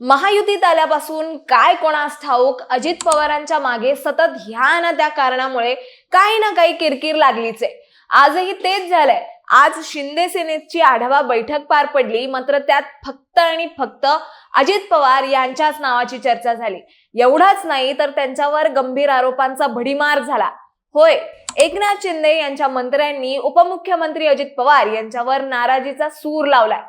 महायुतीत आल्यापासून काय कोणास ठाऊक अजित पवारांच्या मागे सतत ह्या ना त्या कारणामुळे काही ना काही किरकिर लागलीच आहे. आजही तेच झालंय. आज शिंदे सेनेची आढावा बैठक पार पडली मात्र त्यात फक्त आणि फक्त अजित पवार यांच्याच नावाची चर्चा झाली. एवढाच नाही तर त्यांच्यावर गंभीर आरोपांचा भडीमार झाला. होय एकनाथ शिंदे यांच्या मंत्र्यांनी उपमुख्यमंत्री अजित पवार यांच्यावर नाराजीचा सूर लावलाय.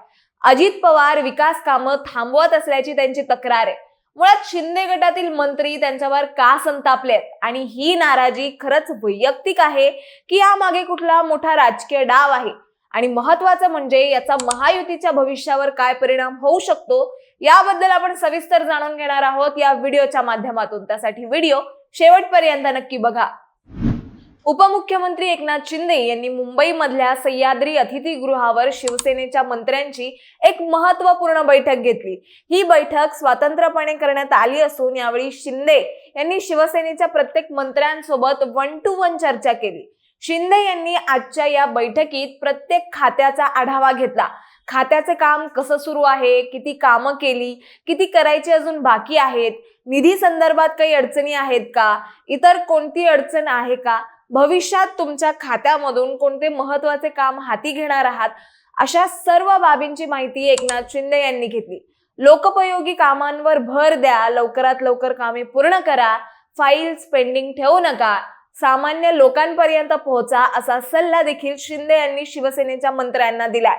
अजित पवार विकास कामं थांबवत असल्याची त्यांची तक्रार आहे. मुळात शिंदे गटातील मंत्री त्यांच्यावर का संतापलेत आणि ही नाराजी खरंच वैयक्तिक आहे की यामागे कुठला मोठा राजकीय डाव आहे? आणि महत्वाचं म्हणजे याचा महायुतीच्या भविष्यावर काय परिणाम होऊ शकतो याबद्दल आपण सविस्तर जाणून घेणार आहोत या व्हिडिओच्या माध्यमातून. त्यासाठी व्हिडिओ शेवटपर्यंत नक्की बघा. उपमुख्यमंत्री एकनाथ शिंदे यांनी मुंबईमधल्या सह्याद्री अतिथीगृहावर शिवसेनेच्या मंत्र्यांची एक महत्त्वपूर्ण बैठक घेतली. ही बैठक स्वतंत्रपणे करण्यात आली असून यावेळी शिंदे यांनी शिवसेनेच्या प्रत्येक मंत्र्यांसोबत वन टू वन चर्चा केली. शिंदे यांनी आजच्या या बैठकीत प्रत्येक खात्याचा आढावा घेतला. खात्याचे काम कसं सुरू आहे? किती कामं केली? किती करायची अजून बाकी आहेत? निधी संदर्भात काही अडचणी आहेत का? इतर कोणती अडचण आहे का? भविष्यात तुमच्या खात्यामधून कोणते महत्त्वाचे काम हाती घेणार आहात अशा सर्व बाबींची माहिती एकनाथ शिंदे यांनी घेतली. लोकोपयोगी कामांवर भर द्या लवकरात लवकर कामे पूर्ण करा फाईल्स पेंडिंग ठेवू नका सामान्य लोकांपर्यंत पोहोचा असा सल्ला देखील शिंदे यांनी शिवसेनेच्या मंत्र्यांना दिलाय.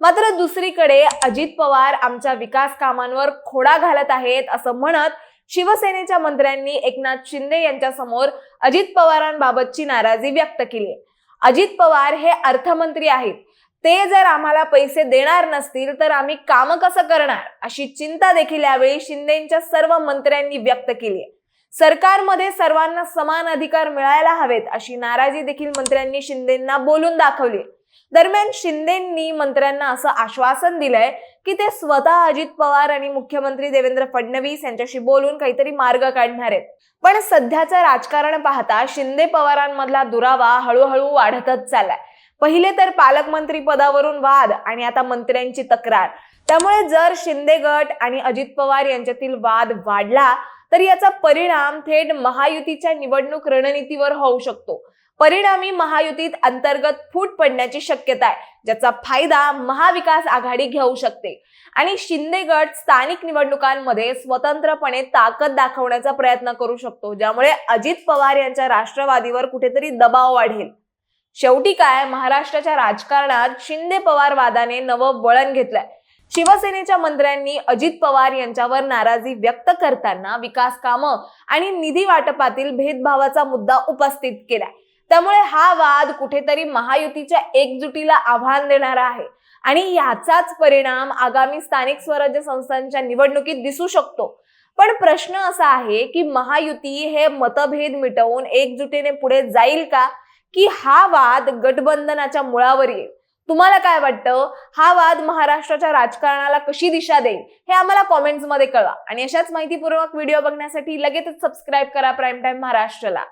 मात्र दुसरीकडे अजित पवार आमच्या विकास कामांवर खोडा घालत आहेत असं म्हणत शिवसेनेच्या मंत्र्यांनी एकनाथ शिंदे यांच्यासमोर अजित पवारांबाबतची नाराजी व्यक्त केली. अजित पवार हे अर्थमंत्री आहेत. ते जर आम्हाला पैसे देणार नसतील तर आम्ही काम कसं करणार? अशी चिंता देखील यावेळी शिंदेच्या सर्व मंत्र्यांनी व्यक्त केली. सरकारमध्ये सर्वांना समान अधिकार मिळायला हवेत अशी नाराजी देखील मंत्र्यांनी शिंदेना बोलून दाखवली. दरम्यान शिंदेंनी मंत्र्यांना असं आश्वासन दिलंय की ते स्वतः अजित पवार आणि मुख्यमंत्री देवेंद्र फडणवीस यांच्याशी बोलून काहीतरी मार्ग काढणार आहेत. पण सध्याचं राजकारण पाहता शिंदे पवारांमधला दुरावा हळूहळू वाढतच चाललाय. पहिले तर पालकमंत्री पदावरून वाद आणि आता मंत्र्यांची तक्रार. त्यामुळे जर शिंदे गट आणि अजित पवार यांच्यातील वाद वाढला तर याचा परिणाम थेट महायुतीच्या निवडणूक रणनीतीवर होऊ शकतो. परिणामी महायुतीत अंतर्गत फूट पडण्याची शक्यता आहे ज्याचा फायदा महाविकास आघाडी घेऊ शकते. आणि शिंदे गट स्थानिक निवडणुकांमध्ये स्वतंत्रपणे ताकद दाखवण्याचा प्रयत्न करू शकतो ज्यामुळे अजित पवार यांच्या राष्ट्रवादीवर कुठेतरी दबाव वाढेल. शेवटी काय महाराष्ट्राच्या राजकारणात शिंदे पवार वादाने नवं वळण घेतलंय. शिवसेनेच्या मंत्र्यांनी अजित पवार यांच्यावर नाराजी व्यक्त करताना विकास कामं आणि निधी वाटपातील भेदभावाचा मुद्दा उपस्थित केलाय. त्यामुळे हा वाद कुठेतरी महायुतीच्या एकजुटीला आव्हान देणारा आहे. आणि याचाच परिणाम आगामी स्थानिक स्वराज्य संस्थांच्या निवडणुकीत दिसू शकतो. पण प्रश्न असा आहे की महायुती हे मतभेद मिटवून एकजुटीने पुढे जाईल का? की हा वाद गठबंधनाच्या मुळावर येईल? तुम्हाला काय वाटतं? हा वाद महाराष्ट्राच्या राजकारणाला कशी दिशा देईल? हे आम्हाला कॉमेंट्समध्ये कळवा. आणि अशाच माहितीपूर्वक व्हिडिओ बघण्यासाठी लगेचच सबस्क्राईब करा प्राईम टाईम महाराष्ट्रला.